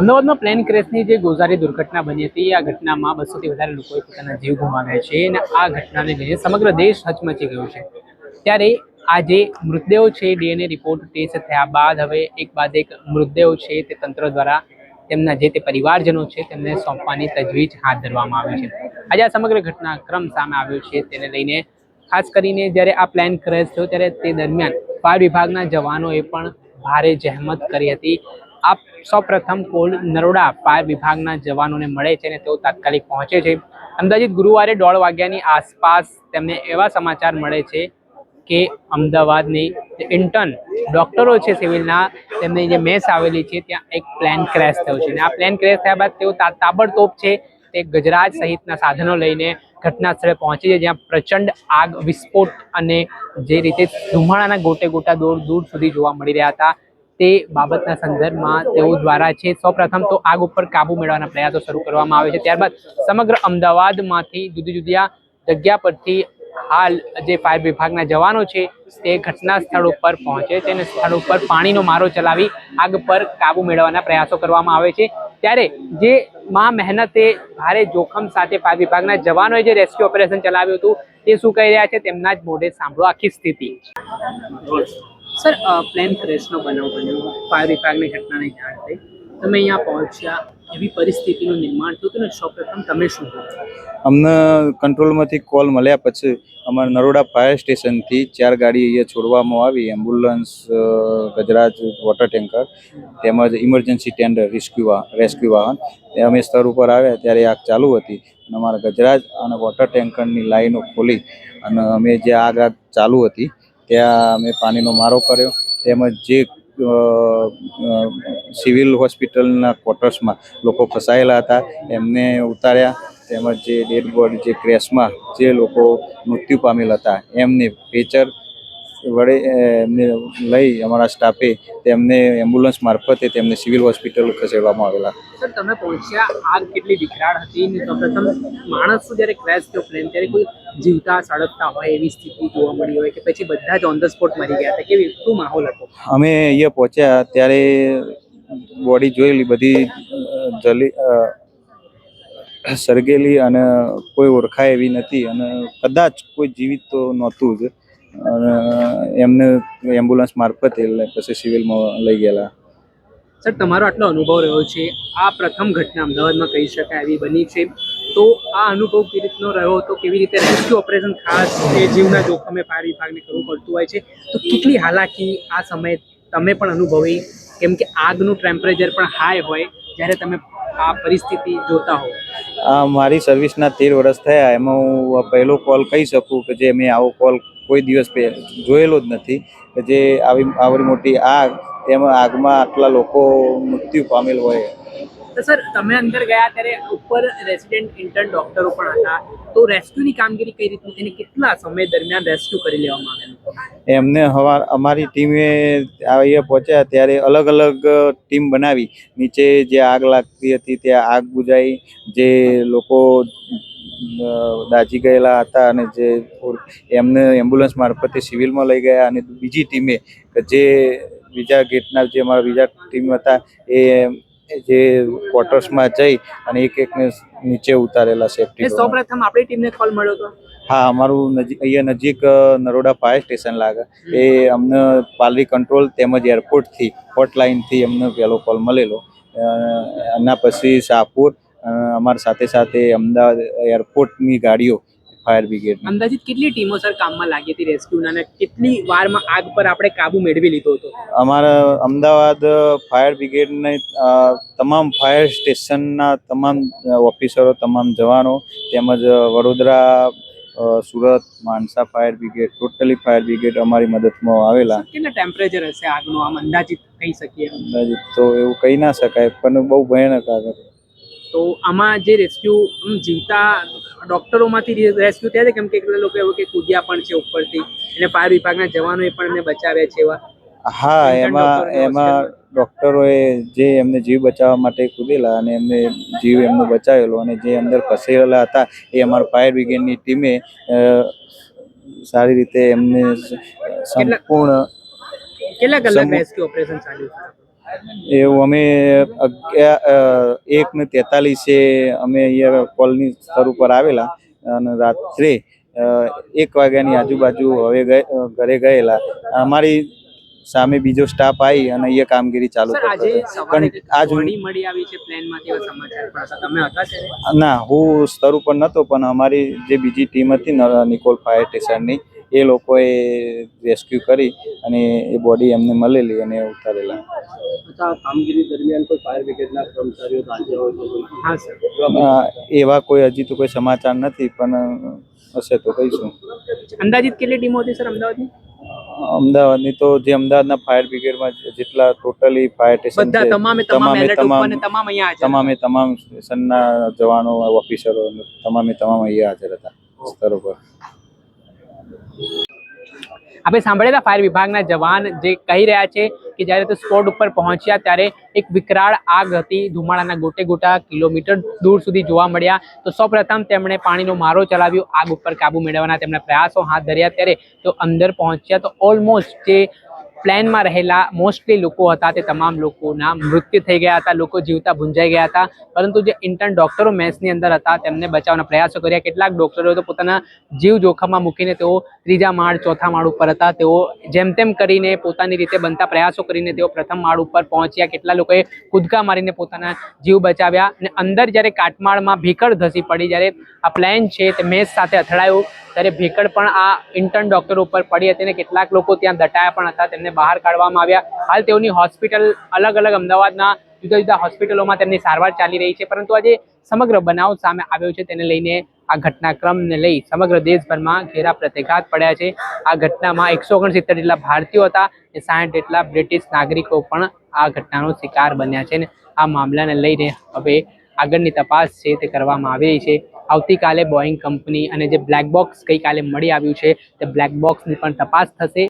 અમદાવાદમાં પ્લેન ક્રેશની જે ગોઝારી દુર્ઘટના બની હતી, આ ઘટનામાં બસોથી વધારે લોકોએ પોતાના જીવ ગુમાવ્યા છે અને આ ઘટનાને લઈને સમગ્ર દેશ હચમચી ગયો છે. ત્યારે આ જે મૃતદેહો છે, ડીએનએ રિપોર્ટ ટેસ્ટ થયા બાદ હવે એક બાદ એક મૃતદેહો છે તે તંત્ર દ્વારા તેમના જે તે પરિવારજનો છે તેમને સોંપવાની તજવીજ હાથ ધરવામાં આવી છે. આજે આ સમગ્ર ઘટનાક્રમ સામે આવ્યો છે તેને લઈને ખાસ કરીને જ્યારે આ પ્લેન ક્રેશ થયો, ત્યારે તે દરમિયાન ફાયર વિભાગના જવાનોએ પણ ભારે જહેમત કરી હતી. આ સૌપ્રથમ કોલ નરોડા ફાયર વિભાગના જવાનોને મળે છે અને તેઓ તાત્કાલિક પહોંચે છે. અંદાજિત ગુરુવારે દોઢ વાગ્યાની આસપાસ તેમને એવા સમાચાર મળે છે કે અમદાવાદની ઇન્ટર્ન ડૉક્ટરો છે સિવિલના, તેમની જે મેસ આવેલી છે, ત્યાં એક પ્લેન ક્રેશ થયો છે. અને આ પ્લેન ક્રેશ થયા બાદ તેઓ તાબડતોબ છે તે ગજરાજ સહિતના સાધનો લઈને ઘટના સ્થળે પહોંચી છે, જ્યાં પ્રચંડ આગ, વિસ્ફોટ અને જે રીતે ધુમાડાના ગોટે ગોટા દૂર દૂર સુધી જોવા મળી રહ્યા હતા. તે બાબતના સંદર્ભમાં તેઓ દ્વારા છે. સૌપ્રથમ તો આગ ઉપર કાબુ મેળવવાના પ્રયાસો શરૂ કરવામાં આવે છે. ત્યારબાદ સમગ્ર અમદાવાદમાંથી જુદી જુદી જગ્યા પરથી હાલ જે ફાયર વિભાગના જવાનો છે તે ઘટના સ્થળ ઉપર પહોંચે છે અને સ્થળ ઉપર પાણીનો મારો ચલાવી આગ પર કાબુ મેળવવાના પ્રયાસો કરવામાં આવે છે. ત્યારે જે માં મહેનતે ભારે જોખમ સાથે ફાયર વિભાગના જવાનોએ જે રેસ્ક્યુ ઓપરેશન ચલાવ્યું હતું તે શું કહી રહ્યા છે તેમના જ મોઢે સાંભળો આખી સ્થિતિ. સર પ્લેન ક્રેશનો બનાવ બન્યો. ફાયર વિભાગની ઘટનાની જાણ થઈ તમે અહીંયા પહોંચ્યા, એવી પરિસ્થિતિનું નિર્માણ થયું હતું ને? સૌપ્રથમ તમે શું અમને કંટ્રોલમાંથી કોલ મળ્યા પછી અમારે નરોડા ફાયર સ્ટેશનથી ચાર ગાડી અહીંયા છોડવામાં આવી. એમ્બ્યુલન્સ ગજરાજ, વોટર ટેન્કર, તેમજ ઇમરજન્સી ટેન્ડર, રેસ્ક્યુ રેસ્ક્યુ વાહન. એ અમે સ્તર ઉપર આવ્યા, ત્યારે આગ ચાલુ હતી. અને અમારા ગજરાજ અને વોટર ટેન્કરની લાઈનો ખોલી અને અમે જે આગ આગ ચાલુ હતી ત્યાં અમે પાણીનો મારો કર્યો. તેમજ જે સિવિલ હોસ્પિટલના ક્વાર્ટર્સમાં લોકો ફસાયેલા હતા, એમને ઉતાર્યા. તેમજ જે ડેડ બોડી, જે ક્રેશમાં જે લોકો મૃત્યુ પામેલા હતા, એમને પેચર વડે એમને લઈ અમારા સ્ટાફે તેમને એમ્બ્યુલન્સ મારફતે તેમને સિવિલ હોસ્પિટલ ખસેડવામાં આવેલા. સર તમે પહોંચ્યા આગ કેટલી વિકરાળ હતી ને પ્રથમ માણસ જ્યારે ક્રેશ થયો પ્લેન ત્યારે કોઈ જીવતા સળગતા હોય એવી સ્થિતિ જોવા મળી હોય કે પછી બધા જ ઓન ધ સ્પોટ મરી ગયા હતા? કેવી શું માહોલ હતો? અમે અહીંયા પહોંચ્યા ત્યારે બોડી જોયેલી બધી જલી સળગેલી અને કોઈ ઓળખાય એવી નથી અને કદાચ કોઈ જીવિત તો નહોતું જ. અને એમને એમ્બ્યુલન્સ મારફતે પછી સિવિલમાં લઈ ગયેલા. સર તમારો આટલો અનુભવ રહ્યો છે. આ પ્રથમ ઘટના અમદાવાદમાં કહી શકાય એવી બની છે. તો આ અનુભવ કેવી રીતનો રહ્યો? હતો કેવી રીતે રેસ્ક્યુ ઓપરેશન ખાસ એ જીવના જોખમે ફાયર વિભાગને કરવું પડતું હોય છે? તો કેટલી હાલાકી આ સમયે તમે પણ અનુભવી? કેમ કે આગનું ટેમ્પરેચર પણ હાઈ હોય જ્યારે તમે આ પરિસ્થિતિ જોતા હો આ મારી સર્વિસના તેર વર્ષ થયા. એમાં હું પહેલો કોલ કહી શકું કે જે મેં આવો કોલ કોઈ દિવસ જોયેલો જ નથી કે જે આવી આવડી મોટી આગ તેમાં આગમાં આટલા લોકો મૃત્યુ પામેલ હોય. તો સર તમે અંદર ગયા ત્યારે ઉપર રેસિડેન્ટ ઇન્ટર્ન ડોક્ટરો પણ હતા. તો રેસ્ક્યુની કામગીરી કઈ રીતની? અને કેટલા સમય દરમિયાન રેસ્ક્યુ કરી લેવામાં આવેલું? એમને હવા અમારી ટીમે અહીંયા પહોંચ્યા ત્યારે અલગ અલગ ટીમ બનાવી. નીચે જે આગ લાગતી હતી ત્યાં આગ બુજાઈ. જે લોકો દાઝી ગયેલા હતા અને જે એમને એમ્બ્યુલન્સ મારફતે સિવિલમાં લઈ ગયા અને બીજી ટીમે જે બીજા ગેટના જે અમારા બીજા ટીમ હતા એ જે ક્વાર્ટર્સમાં જઈ અને એક એકને નીચે ઉતારેલા સેફટી સૌપ્રથમ આપણી ટીમને કોલ મળ્યો હતો હા અમારું નજીક અહીંયા નજીક નરોડા ફાયર સ્ટેશન લાગે. એ અમને પાલરી કંટ્રોલ તેમજ એરપોર્ટથી હોટલાઇનથી અમને પહેલો કોલ મળેલો. એના પછી શાહપુર અમારી સાથે સાથે અમદાવાદ એરપોર્ટની ગાડીઓ ફાયર બ્રિગેડ અંદાજિત કેટલી ટીમો સર કામમાં લાગી હતી રેસ્ક્યુના અને કેટલી વારમાં આગ પર આપણે કાબુ મેળવી લીધો હતો? અમારા અમદાવાદ ફાયર બ્રિગેડને તમામ ફાયર સ્ટેશનના તમામ ઓફિસરો તમામ જવાનો તેમજ Vadodara Surat Mansa fire brigade totally fire brigade અમારી મદદમાં આવેલા. કેટલા ટેમ્પરેચર હશે આગનું આમ અંદાજિત કહી શકીએ? અંદાજિત તો એવું કહી ના શકાય પણ બહુ ભયાનક આગ હતી તો આમાં જે રેસ્ક્યુ જીવતા ડોક્ટરોમાંથી રેસ્ક્યુ થયા છે? કેમ કે કેટલા લોકો એવું કે કૂદ્યા પણ છે ઉપરથી. અને ફાયર વિભાગના જવાનોએ પણ એમને બચાવ્યા છે એવા. હા એમાં એમાં ડૉક્ટરોએ જે એમને જીવ બચાવવા માટે કૂદેલા અને એમને જીવ એમનો બચાવેલો અને જે અંદર ફસેલા હતા એ અમારા ફાયર બ્રિગેડની ટીમે સારી રીતે એમને સંપૂર્ણ કેટલા કલાક રેસ્ક્યુ ઓપરેશન ચાલ્યું એવું અમે અગિયાર એક ને તેતાલીસે અમે અહીંયા કોલની સ્તર ઉપર આવેલા અને રાત્રે એક વાગ્યાની આજુબાજુ હવે ઘરે ગયેલા. અમારી સામે બીજો સ્ટાફ આવી અને અહીંયા કામગીરી ચાલુ કરતો પણ આજ મળી આવી છે પ્લેનમાંથી સમાચાર તમે હતા ત્યારે ના હું સ્તર ઉપર નહોતો પણ અમારી જે બીજી ટીમ હતી નિકોલ ફાયર સ્ટેશનની એ લોકોએ રેસ્ક્યુ કરી અને એ બોડી એમને મળેલી અને ઉતારેલા. કામગીરી દરમિયાન કોઈ ફાયર બ્રિગેડના કર્મચારીઓ તાજ્યા હોય તો કોઈ? હા સર અ, એવા કોઈ હજી તો કોઈ સમાચાર નથી પણ હશે તો કહીશું. અંદાજિત કેટલી ટીમો હતી સર અમદાવાદની? અમદાવાદની તો જે અમદાવાદના ફાયર બ્રિગેડમાં જેટલા ટોટલી ફાયર સ્ટેશન છે તમામે તમામ તમામે તમામ સ્ટેશનના જવાનો ઓફિસરો તમામે તમામ અહીંયા હાજર હતા સ્તરો પર આપણે સાંભળ્યા હતા ફાયર વિભાગના જવાન જે કહી રહ્યા છે કે જ્યારે તે સ્પોટ ઉપર પહોંચ્યા ત્યારે એક વિકરાળ આગ હતી. ધુમાડાના ગોટે ગોટા કિલોમીટર દૂર સુધી જોવા મળ્યા. તો સૌપ્રથમ તેમણે પાણીનો મારો ચલાવ્યો. આગ ઉપર કાબુ મેળવવાના તેમણે પ્રયાસો હાથ ધર્યા ત્યારે તો અંદર પહોંચ્યા તો ઓલમોસ્ટ જે પ્લેનમાં રહેલા મોસ્ટલી લોકો હતા તે તમામ લોકોના મૃત્યુ થઈ ગયા હતા, લોકો જીવતા ભૂંજાઈ ગયા હતા. પરંતુ જે ઇન્ટર્ન ડોક્ટરો મેસની અંદર હતા, તેમને બચાવવાના પ્રયાસો કર્યા. કેટલાક ડોક્ટરો તો પોતાના જીવ જોખમમાં મૂકીને તેઓ ત્રીજા માળ, ચોથા માળ ઉપર હતા. તેઓ જેમ તેમ કરીને પોતાની રીતે બનતા પ્રયાસો કરીને તેઓ પ્રથમ માળ ઉપર પહોંચ્યા. કેટલા લોકોએ કૂદકા મારીને પોતાના જીવ બચાવ્યા અને અંદર જ્યારે કાટમાળમાં ભીકળ ધસી પડી, જ્યારે આ પ્લેન છે તે મેસ સાથે અથડાયું, ત્યારે ભીકળ પણ આ ઇન્ટર્ન ડોક્ટર ઉપર પડી હતી અને કેટલાક લોકો ત્યાં દટાયા પણ હતા. તેમને બહાર કાઢવામાં આવ્યા. હાલ તેઓની હોસ્પિટલ, અલગ અલગ અમદાવાદના જુદા જુદા હોસ્પિટલોમાં તેમની સારવાર ચાલી રહી છે. પરંતુ આજે સમગ્ર બનાવ સામે આવ્યો છે. તેને લઈને આ ઘટનાક્રમને લઈ સમગ્ર દેશભરમાં ઘેરા પ્રતિઘાત પડ્યા છે. આ ઘટનામાં એકસો ઓગણસિત્તેર જેટલા ભારતીયો હતા અને સાઠ જેટલા બ્રિટિશ નાગરિકો પણ આ ઘટનાનો શિકાર બન્યા છે. ને આ મામલાને લઈને હવે આગળની તપાસ છે તે કરવામાં આવી રહી છે. આવતીકાલે બોઈંગ કંપની અને જે બ્લેક બોક્સ ગઈકાલે મળી આવ્યું છે તે બ્લેક બોક્સની પણ તપાસ થશે.